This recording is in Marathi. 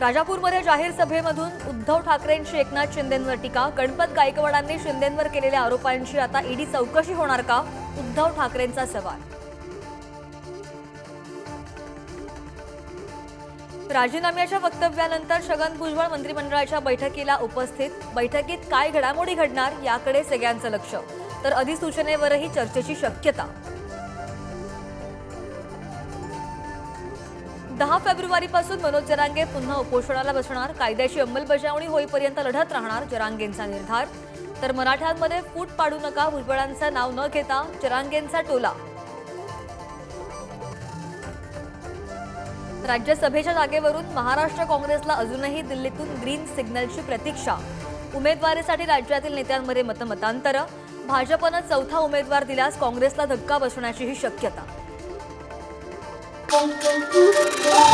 राजापूरमध्ये जाहीर सभेमधून उद्धव ठाकरेंची एकनाथ शिंदेंवर टीका. गणपत गायकवाडांनी शिंदेंवर केलेल्या आरोपांची आता ईडी चौकशी होणार का? उद्धव ठाकरेंचा सवाल. राजीनाम्याच्या वक्तव्यानंतर छगन भुजबळ मंत्रिमंडळाच्या बैठकीला उपस्थित. बैठकीत काय घडामोडी घडणार याकडे सगळ्यांचं लक्ष. तर अधिसूचनेवरही चर्चेची शक्यता. दहा फेब्रुवारीपासून मनोज जरांगे पुन्हा उपोषणाला बसणार. कायद्याची अंमलबजावणी होईपर्यंत लढत राहणार जरांगेंचा निर्धार. तर मराठ्यांमध्ये फूट पाडू नका भुजबळांचं नाव न घेता जरांगेंचा टोला. राज्यसभेच्या जागेवरून महाराष्ट्र काँग्रेसला अजूनही दिल्लीतून ग्रीन सिग्नलची प्रतीक्षा. उमेदवारीसाठी राज्यातील नेत्यांमध्ये मतमतांतर. भाजपनं चौथा उमेदवार दिल्यास काँग्रेसला धक्का बसण्याचीही शक्यता. 안녕하 세.